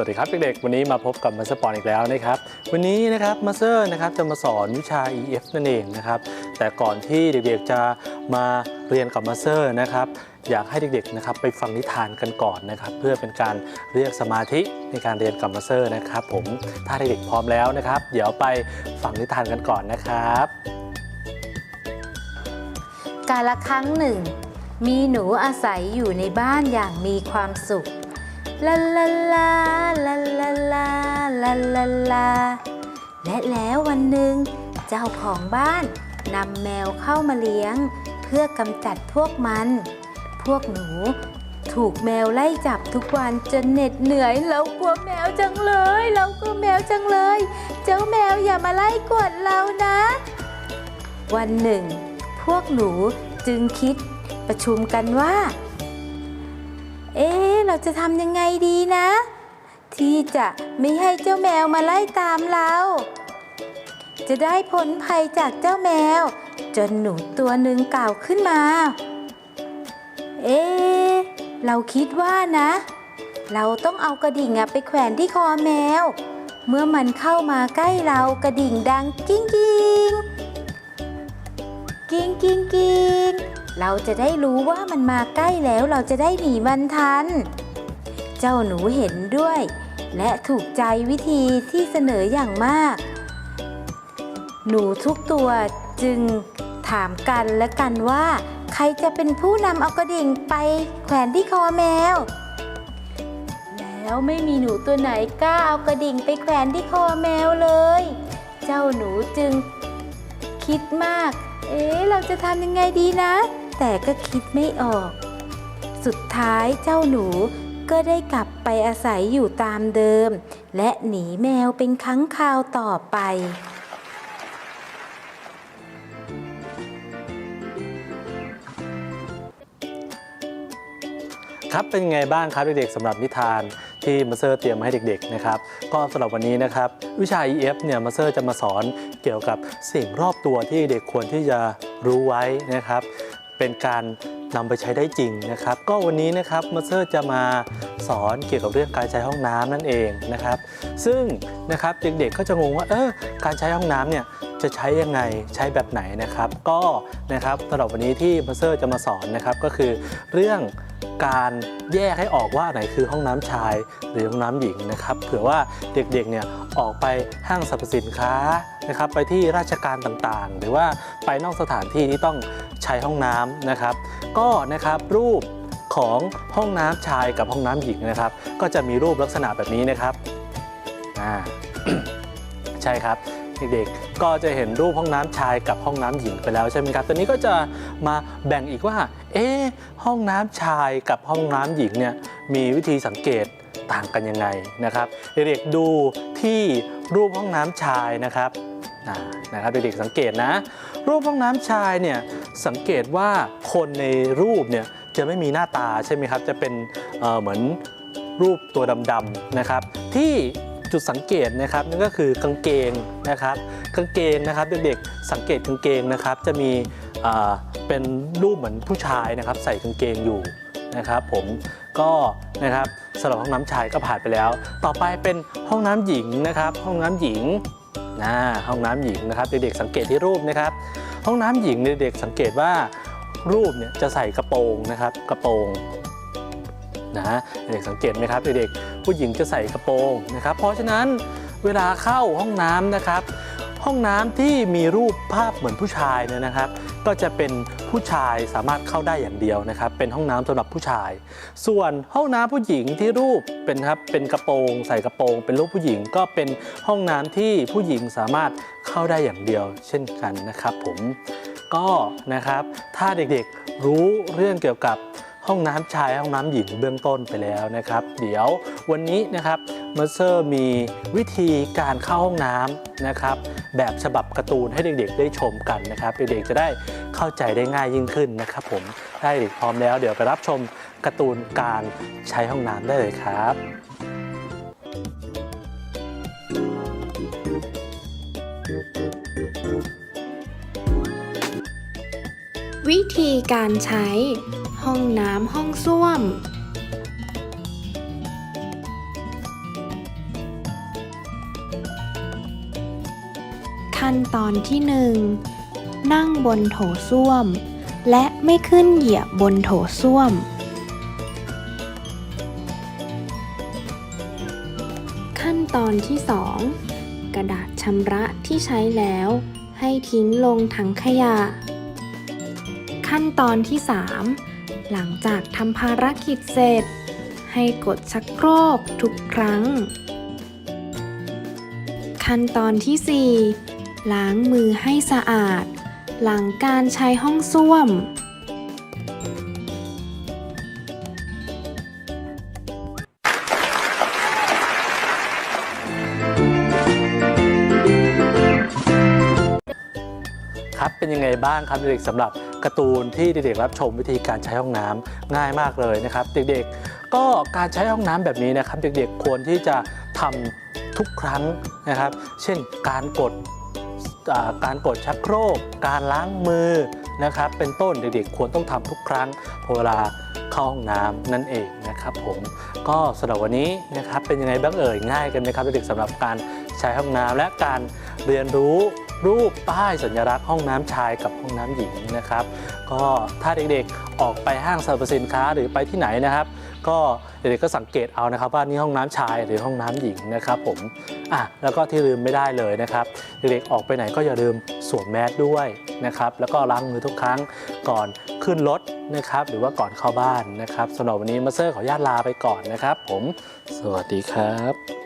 วัสดีครับเด็กๆ วันนี้มาพบกับมาสเตอร์ปอนอีกแล้วนะครับ วันนี้นะครับมาสเตอร์นะครับจะมาสอนวิชา EF นั่นเองนะครับ แต่ก่อนที่เด็กๆจะมาเรียนกับมาสเตอร์นะครับ อยากให้เด็กๆนะครับไปฟังนิทานกันก่อนนะครับ เพื่อเป็นการเรียกสมาธิในการเรียนกับมาสเตอร์นะครับ ผมถ้าเด็กๆพร้อมแล้วนะครับ เดี๋ยวไปฟังนิทานกันก่อนนะครับ การละครั้งหนึ่ง มีหนูอาศัยอยู่ในบ้านอย่างมีความสุข ลาลาลาลาลาลาลาลาลาและแล้ววันหนึ่ง เจ้าของบ้านนำแมวเข้ามาเลี้ยง เพื่อกำจัดพวกมัน พวกหนูถูกแมวไล่จับทุกวันจนเหน็ดเหนื่อยเรากลัวแมวจังเลยเรากลัวแมวจังเลย เจ้าแมวอย่ามาไล่กวดเรานะ วันหนึ่ง พวกหนูจึงคิดประชุมกันว่า เอ๊ะเราจะทำยังไงดีนะ ที่จะไม่ให้เจ้าแมวมาไล่ตามเรา จะได้พ้นภัยจากเจ้าแมว จนหนูตัวหนึ่งกล่าวขึ้นมา เอ๊ะเราคิดว่านะ เราต้องเอากระดิ่งไปแขวนที่คอแมว เมื่อมันเข้ามาใกล้เรากระดิ่งดังกิ้งกิ้งกิ้งกิ้งกิ้ง เราจะได้รู้ว่ามันมาใกล้แล้วเราจะได้หนีมันทัน เจ้าหนูเห็นด้วย และถูกใจวิธีที่เสนออย่างมาก หนูทุกตัวจึงถามกันและกันว่า ใครจะเป็นผู้นำเอากระดิ่งไปแขวนที่คอแมว แล้วไม่มีหนูตัวไหนกล้าเอากระดิ่งไปแขวนที่คอแมวเลย เจ้าหนูจึงคิดมาก เอ๊ะ เราจะทำยังไงดีนะ แต่ก็คิดไม่ออก สุดท้ายเจ้าหนูก็ได้กลับไปอาศัยอยู่ตามเดิม และหนีแมวเป็นครั้งคราวต่อไป ครับเป็นไงบ้างครับเด็กๆสำหรับนิทานที่มาเซอร์เตรียมมาให้เด็กๆนะครับก็สำหรับวันนี้นะครับ วิชา EF เนี่ยมาเซอร์จะมาสอนเกี่ยวกับสิ่งรอบตัวที่เด็กควรที่จะรู้ไว้นะครับ เป็นการนำไปใช้ได้จริงนะครับ ก็วันนี้นะครับมาเซอร์จะมาสอนเกี่ยวกับเรื่องการใช้ห้องน้ำนั่นเองนะครับ ซึ่งนะครับเด็กๆก็จะงงว่าเออการใช้ห้องน้ำเนี่ยจะใช้ยังไงใช้แบบไหนนะครับ ก็นะครับสำหรับวันนี้ที่มาเซอร์จะมาสอนนะครับก็คือเรื่องการแยกให้ออกว่าไหนคือห้องน้ำชายหรือห้องน้ำหญิงนะครับเผื่อว่าเด็กๆเนี่ยออกไปห้างสรรพสินค้านะครับไปที่ราชการต่างๆ หรือว่าไปนอกสถานที่ที่ต้อง ใช้ห้องน้ำนะครับ ก็นะครับรูปของห้องน้ำชายกับห้องน้ำหญิงนะครับ ก็จะมีรูปลักษณะแบบนี้นะครับอ่าใช่ครับเด็กๆก็จะเห็นรูปห้องน้ำชายกับห้องน้ำหญิงไปแล้วใช่ไหมครับ ตอนนี้ก็จะมาแบ่งอีกว่า เอ๊ห้องน้ำชายกับห้องน้ำหญิงเนี่ยมีวิธีสังเกตต่างกันยังไงนะครับ เด็กๆดูที่รูปห้องน้ำชายนะครับนะครับเด็กๆสังเกตนะ รูปห้องน้ำชายเนี่ย สังเกตว่าคนในรูปเนี่ยจะไม่มีหน้าตาใช่ไหมครับ จะเป็นเเหมือนรูปตัวดำๆนะครับ ที่จุดสังเกตนะครับนั่นก็คือกางเกงนะครับ กางเกงนะครับเด็กๆสังเกตกางเกงนะครับ จะมีเเป็นรูปเหมือนผู้ชายนะครับ ใส่กางเกงอยู่นะครับผมก็นะครับสำหรับห้องน้ำชายก็ผ่านไปแล้ว ต่อไปเป็นห้องน้ำหญิงนะครับ ห้องน้ำหญิง นะห้องน้ำหญิงนะครับเด็กๆสังเกตที่รูปนะครับ ห้องน้ำหญิงเด็กๆสังเกตว่ารูปเนี่ยจะใส่กระโปรงนะครับกระโปรงนะเด็กสังเกตไหมครับเด็กๆผู้หญิงจะใส่กระโปรงนะครับ เพราะฉะนั้นเวลาเข้าห้องน้ำนะครับ ห้องน้ำที่มีรูปภาพเหมือนผู้ชายเนี่ยนะครับ ก็จะเป็นผู้ชายสามารถเข้าได้อย่างเดียวนะครับ เป็นห้องน้ำสำหรับผู้ชาย ส่วนห้องน้ำผู้หญิงที่รูปเป็นครับเป็นกระโปรงใส่กระโปรง เป็นรูปผู้หญิงก็เป็นห้องน้ำที่ผู้หญิงสามารถเข้าได้อย่างเดียว เช่นกันนะครับ ผมก็นะครับถ้าเด็กๆรู้เรื่องเกี่ยวกับห้องน้ำชายห้องน้ำหญิงเบื้องต้นไปแล้วนะครับ เดี๋ยววันนี้นะครับ มอร์เซอร์มีวิธีการเข้าห้องน้ำนะครับ แบบฉบับการ์ตูนให้เด็กๆ ได้ชมกันนะครับ เด็กๆ จะได้เข้าใจได้ง่ายยิ่งขึ้นนะครับผมถ้าเด็กพร้อมแล้ว เดี๋ยวไปรับชมการ์ตูนการใช้ห้องน้ำได้เลยครับวิธีการใช้ ห้องน้ำห้องส้วม ขั้นตอนที่ 1 นั่งบนโถส้วม และไม่ขึ้นเหยียบบนโถส้วม ขั้นตอนที่ 2 กระดาษชำระที่ใช้แล้ว ให้ทิ้งลงถังขยะ ขั้นตอนที่ 3 หลังจากทำภารกิจเสร็จ ให้กดชักโครกทุกครั้งขั้นตอนที่ 4 ล้างมือให้สะอาด หลังการใช้ห้องส้วม ครับเป็นยังไงบ้างครับเด็กๆสำหรับการ์ตูนที่เด็กๆรับชมวิธีการใช้ห้องน้ำง่ายมากเลยนะครับ เด็กๆ ก็การใช้ห้องน้ำแบบนี้นะครับ เด็กๆควรที่จะทำทุกครั้งนะครับ เช่นการกด การกดชักโครก การล้างมือนะครับ เป็นต้นเด็กๆ ควรต้องทำทุกครั้งพอเวลาเข้าห้องน้ำนั่นเองนะครับผมก็สำหรับวันนี้นะครับเป็นยังไงบ้างเอ่ยง่ายกันไหมครับเด็กๆสำหรับการใช้ห้องน้ำและการเรียนรู้รูปป้ายสัญลักษณ์ห้องน้ำชายกับห้องน้ำหญิงนะครับ ก็ถ้าเด็กๆออกไปห้างสรรพสินค้าหรือไปที่ไหนนะครับ ก็เด็กๆก็สังเกตเอานะครับว่านี่ห้องน้ำชายหรือห้องน้ำหญิงนะครับผมอะแล้วก็ที่ลืมไม่ได้เลยนะครับเด็กๆออกไปไหนก็อย่าลืมสวมแมสด้วยนะครับแล้วก็ล้างมือทุกครั้งก่อนขึ้นรถนะครับหรือว่าก่อนเข้าบ้านนะครับสำหรับวันนี้มาเซอร์ขออนุญาตลาไปก่อนนะครับ ผม สวัสดีครับ